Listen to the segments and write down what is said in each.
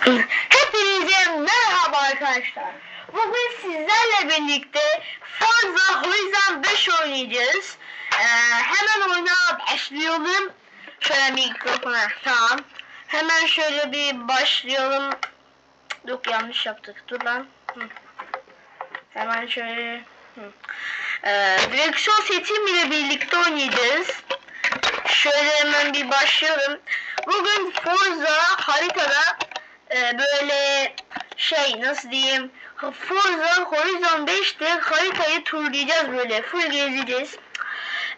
Hepinize merhaba arkadaşlar. Bugün sizlerle birlikte Forza Horizon 5 oynayacağız. Ee, hemen oyuna başlayalım. Şöyle mikrofona tamam. Hemen şöyle bir başlayalım. Yok yanlış yaptık. Dur lan. Hı. Hemen şöyle. Ee, direksiyon setim ile birlikte oynayacağız. Şöyle hemen bir başlayalım. Bugün Forza haritada e, böyle şey nasıl diyeyim Forza Horizon 5'te haritayı turlayacağız böyle full gezeceğiz.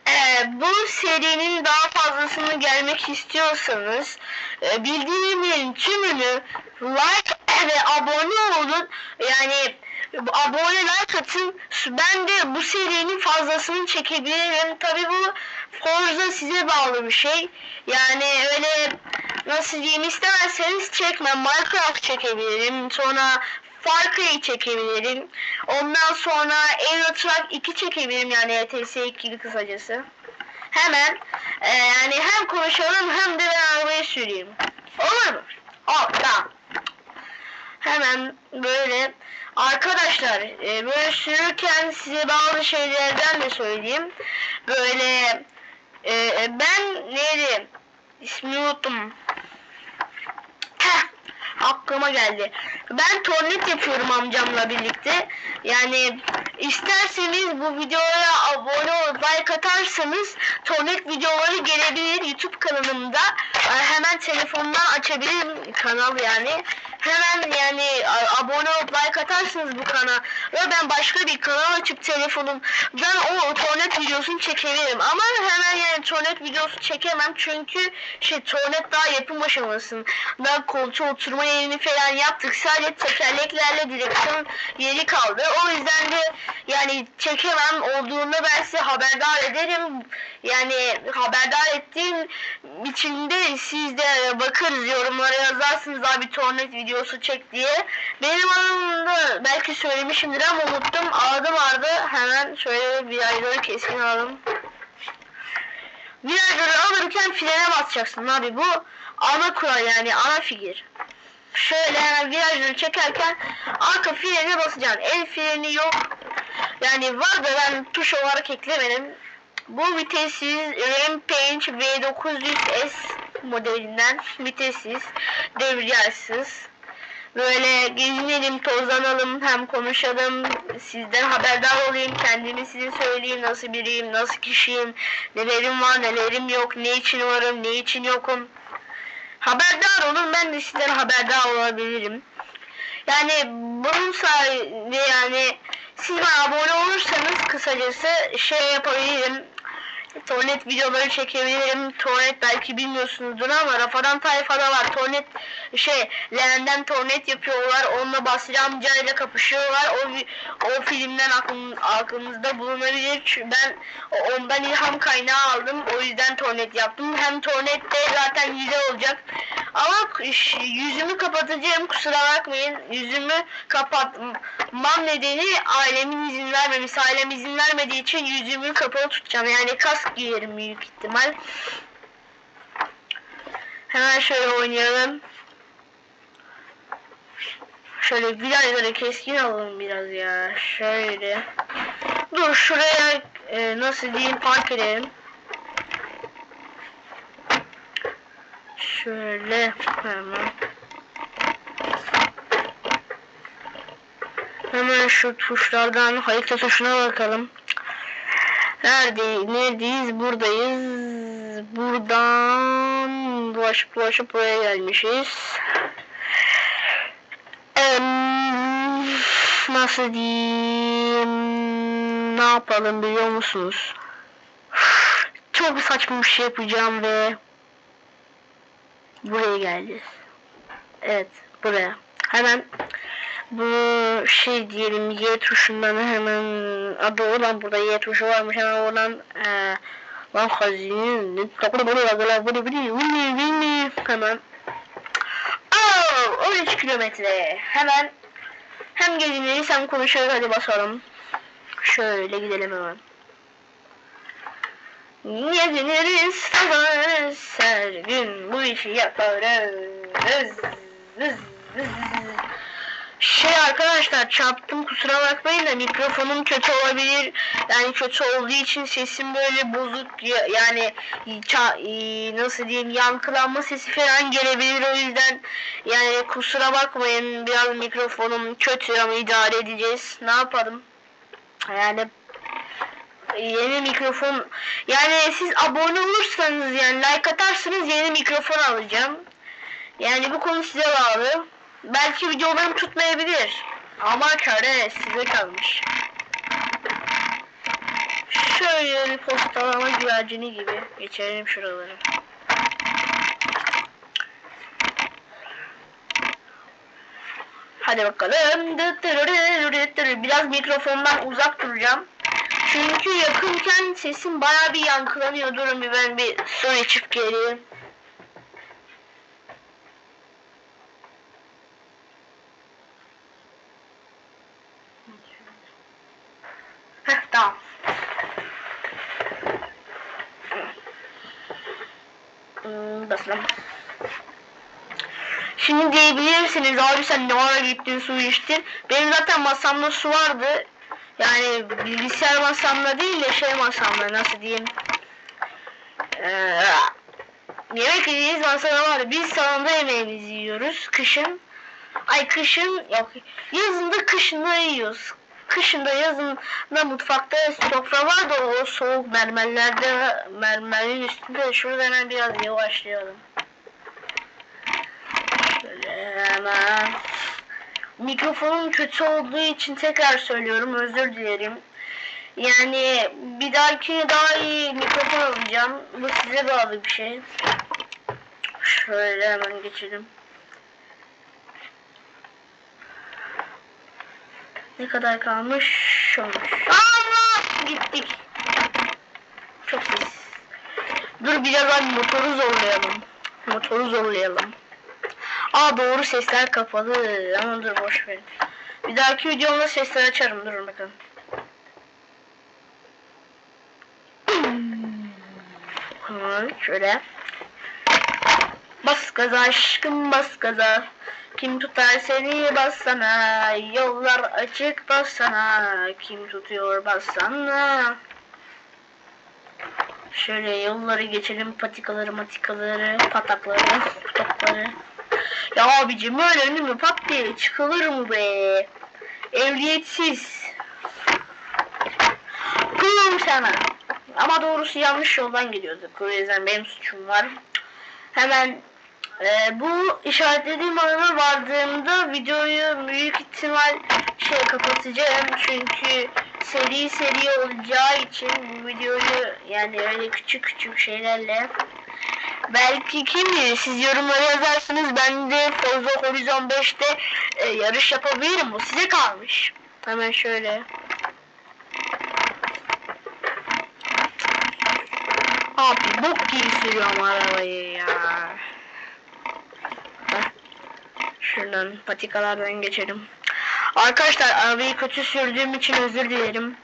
E, bu serinin daha fazlasını gelmek istiyorsanız e, bildirimlerin tümünü like ve abone olun. Yani abone like atın. Ben de bu serinin fazlasını çekebilirim. Tabi bu Forza size bağlı bir şey. Yani öyle nasıl diyeyim istemezseniz çekmem. Minecraft çekebilirim. Sonra Far Cry çekebilirim. Ondan sonra Euro Truck 2 çekebilirim yani ETS 2'li kısacası. Hemen e, yani hem konuşalım hem de ben arabayı süreyim. Olur mu? Ol, tamam. Hemen böyle arkadaşlar e, böyle sürürken size bazı şeylerden de söyleyeyim. Böyle e, ben neydi? İsmini unuttum. Aklıma geldi. Ben tornet yapıyorum amcamla birlikte. Yani isterseniz bu videoya abone olup like atarsanız tornet videoları gelebilir YouTube kanalımda. Ee, Hemen telefondan açabilirim kanal yani. Hemen yani abone olup like atarsınız bu kanala. Ve ben başka bir kanal açıp telefonumdan o tornet videosunu çekebilirim. Ama hemen yani tornet videosu çekemem çünkü şey tornet daha yapım aşamasında. Daha koltuğa oturma yerini falan yaptık. Sadece tekerleklerle direksiyon yeri kaldı. O yüzden de yani çekemem olduğunda ben size haberdar ederim. Yani haberdar ettiğim içinde siz de bakarız yorumlara yazarsınız abi tornet videosu çek diye. Benim alanımda belki söylemişimdir ama unuttum. Adım vardı. Hemen şöyle bir ayları keskin alalım. Virajları alırken frene basacaksın abi bu ana kural yani ana fikir. Şöyle hemen virajları çekerken arka frene basacaksın. El freni yok. Yani var da ben tuş olarak eklemedim. Bu vitessiz Rampage V900S modelinden vitessiz, debriyarsız. Böyle gezinelim, tozlanalım, hem konuşalım, sizden haberdar olayım, kendimi size söyleyeyim, nasıl biriyim, nasıl kişiyim, nelerim var, nelerim yok, ne için varım, ne için yokum. Haberdar olun, ben de sizden haberdar olabilirim. Yani bunun sayesinde yani siz abone olursanız kısacası şey yapabilirim. Tornet videoları çekebilirim. Tornet belki bilmiyorsunuzdur ama Rafadan Tayfa'da var. Tornet şey Leğenden Tornet yapıyorlar. Onunla Basri amcayla kapışıyorlar. O o filmden aklım, aklımızda bulunabilir. Ben ondan ilham kaynağı aldım. O yüzden Tornet yaptım. Hem Tornet de zaten güzel olacak. Ama yüzümü kapatacağım kusura bakmayın. Yüzümü kapatmam nedeni ailemin izin vermemiş. Ailem izin vermediği için yüzümü kapalı tutacağım. Yani kask giyerim büyük ihtimal. Hemen şöyle oynayalım. Şöyle virajları keskin alalım biraz ya. Şöyle. Dur şuraya e, nasıl diyeyim park edelim. Şöyle hemen. Hemen şu tuşlardan harita tuşuna bakalım. Nerede, neredeyiz? Buradayız. Buradan dolaşıp dolaşıp buraya gelmişiz. Nasıl diyeyim? Ne yapalım biliyor musunuz? Çok saçma bir şey yapacağım ve buraya geleceğiz. Evet, buraya. Hemen bu şey diyelim Y tuşundan hemen adı olan burada Y tuşu varmış hemen oradan eee lan bunu hemen. Oh, 13 kilometre. Hemen hem geziniriz hem konuşuruz hadi basalım. Şöyle gidelim hemen Geziniriz, tazarız, her gün bu işi yaparız. Şey arkadaşlar çarptım kusura bakmayın da mikrofonum kötü olabilir. Yani kötü olduğu için sesim böyle bozuk ya- yani e, nasıl diyeyim yankılanma sesi falan gelebilir o yüzden yani kusura bakmayın biraz mikrofonum kötü ama idare edeceğiz. Ne yapalım? Yani yeni mikrofon yani siz abone olursanız yani like atarsanız yeni mikrofon alacağım. Yani bu konu size bağlı. Belki videolarım tutmayabilir. Ama kare size kalmış. Şöyle bir postalama güvercini gibi geçelim şuraları. Hadi bakalım. Biraz mikrofondan uzak duracağım. Çünkü yakınken sesim baya bir yankılanıyor. Durun bir ben bir su içip geleyim. Heh, tamam. Hmm. Şimdi diyebilirsiniz abi sen ne ara gittin su içtin. Benim zaten masamda su vardı. Yani bilgisayar masamda değil de şey masamda nasıl diyeyim. Ee, yemek yediğiniz masada var. Biz salonda yemeğimizi yiyoruz. Kışın. Ay kışın yok. Yazında kışında yiyoruz. Kışında yazında mutfakta sofra var da o soğuk mermerlerde mermerin üstünde şurada hemen biraz yavaşlayalım. Şöyle hemen. Mikrofonum kötü olduğu için tekrar söylüyorum özür dilerim. Yani bir dahaki daha iyi mikrofon alacağım. Bu size bağlı bir şey. Şöyle hemen geçelim. Ne kadar kalmış? Olmuş. Allah! Gittik. Çok ses. Dur biraz abi motoru zorlayalım. Motoru zorlayalım. Aa doğru sesler kapalı. Ama dur boş ver. Bir dahaki videomda sesler açarım. Durun bakalım. Şöyle. Bas gaza aşkım bas gaza. Kim tutar seni bassana. Yollar açık bassana. Kim tutuyor bassana. Şöyle yolları geçelim patikaları matikaları patakları putakları. Ya abicim öyle önü mü pat diye çıkılır mı be? Evliyetsiz. Kıyım sana. Ama doğrusu yanlış yoldan gidiyorduk. O yüzden benim suçum var. Hemen e, bu işaretlediğim alana vardığımda videoyu büyük ihtimal şey kapatacağım. Çünkü seri seri olacağı için bu videoyu yani öyle küçük küçük şeylerle Belki kim bilir siz yorumlara yazarsınız ben de Forza Horizon 5'te e, yarış yapabilirim bu size kalmış. Hemen şöyle. Abi bok gibi sürüyorum arabayı ya. Şuradan patikalardan geçelim. Arkadaşlar arabayı kötü sürdüğüm için özür dilerim.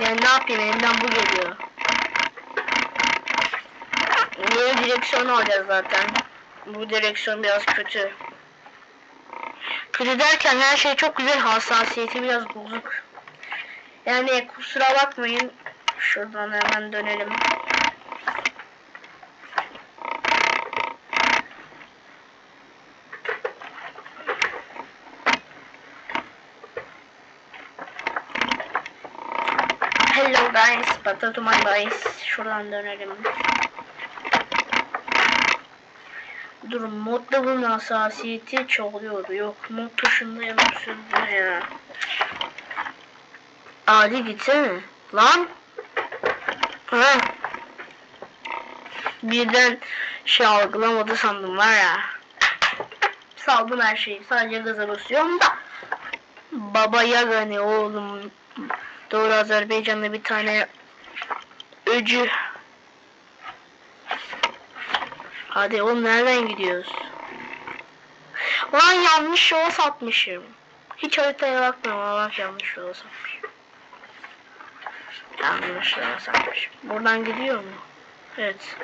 Yani ne yapayım elimden bu geliyor. Yeni direksiyon alacağız zaten. Bu direksiyon biraz kötü. Kötü derken her şey çok güzel hassasiyeti biraz bozuk. Yani kusura bakmayın. Şuradan hemen dönelim. Hello guys, potato guys. Şuradan dönelim. Durun modda bunun hassasiyeti çoğuluyordu. Yok mod tuşunda yanıp sürdü ya. Hadi gitsene. Lan. Ha. Birden şey algılamadı sandım var ya. Saldım her şeyi. Sadece gaza basıyorum da. Baba Yaga ne oğlum. Doğru Azerbaycan'da bir tane öcü Hadi oğlum nereden gidiyoruz? Lan yanlış yola satmışım. Hiç haritaya bakmıyorum bak yanlış yola satmışım. Yanlış yola satmışım. Buradan gidiyor mu? Evet.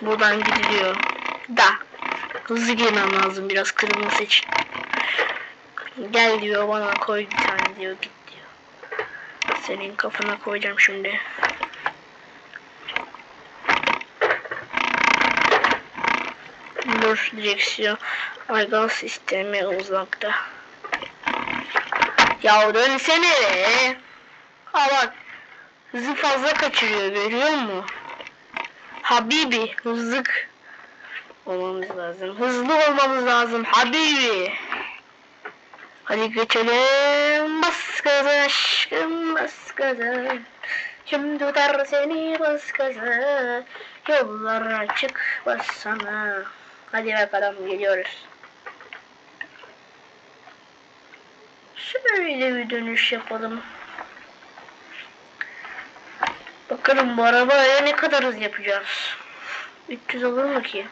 Buradan gidiliyor. Da. Hızlı girmem lazım biraz kırılması için. Gel diyor bana koy bir tane diyor git diyor. Senin kafana koyacağım şimdi. Dur direksiyon aygan sistemi uzakta. Ya dönsene. Ha bak. Hızı fazla kaçırıyor görüyor musun? Habibi hızlı olmamız lazım. Hızlı olmamız lazım Habibi. Hadi geçelim. Bas gaza aşkım bas gaza. Kim tutar seni bas gaza. Yollar açık bassana. Hadi bakalım geliyoruz. Şöyle bir dönüş yapalım. Bakalım bu arabaya ne kadar hız yapacağız. 300 olur mu ki?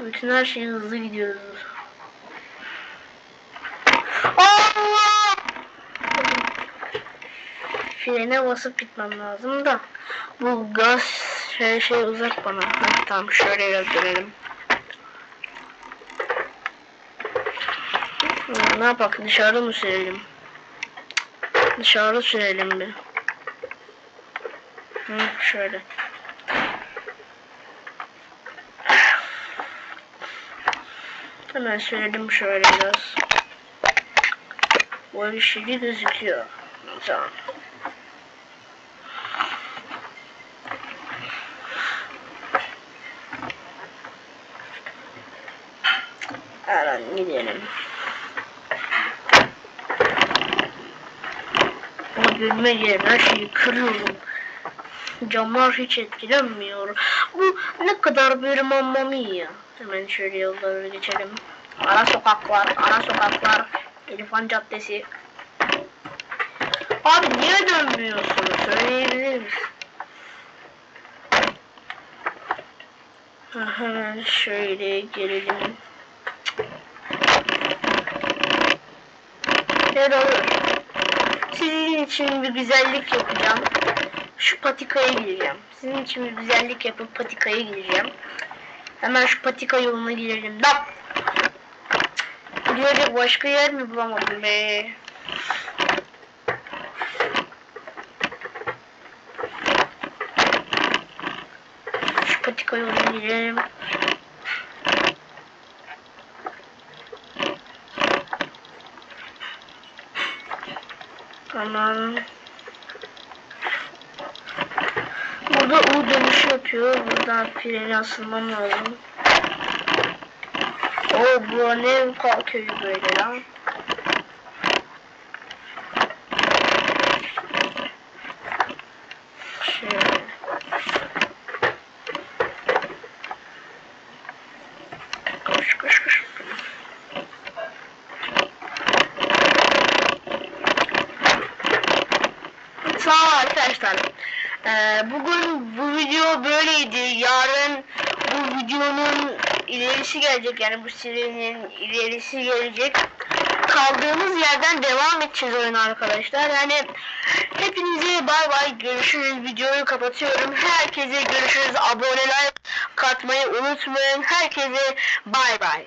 Bütün her şey hızlı gidiyoruz. Allah! Frene basıp gitmem lazım da. Bu gaz şey, şey uzak bana. Tamam şöyle biraz dönelim. Ne yapak dışarıda mı sürelim? Dışarıda sürelim bir. Hı, şöyle. Hemen sürelim şöyle biraz. Bu bir şey gözüküyor. Tamam. Hemen gidelim. Ama gülme yerine her şeyi kırıyorum. Camlar hiç etkilenmiyor. Bu ne kadar bir mamma mia. Hemen şöyle yolları geçelim. Ara sokaklar, ara sokaklar. Elifan Caddesi. Abi niye dönmüyorsunuz? Söyleyebilir misin? Hemen şöyle gelelim. Ne olur. Sizin için bir güzellik yapacağım. Şu patikaya gireceğim. Sizin için bir güzellik yapıp patikaya gireceğim. Hemen şu patika yoluna girelim. Dap. Girecek başka yer mi bulamadım be? Şu patika yoluna girelim. Tamam. Burada U dönüş yapıyor. Buradan freni asılmam lazım. Oo bu ne kalkıyor böyle lan. Ol arkadaşlar. Ee, bugün bu video böyleydi. Yarın bu videonun ilerisi gelecek. Yani bu serinin ilerisi gelecek. Kaldığımız yerden devam edeceğiz oyuna arkadaşlar. Yani hepinize bay bay görüşürüz. Videoyu kapatıyorum. Herkese görüşürüz. Aboneler katmayı unutmayın. Herkese bay bay.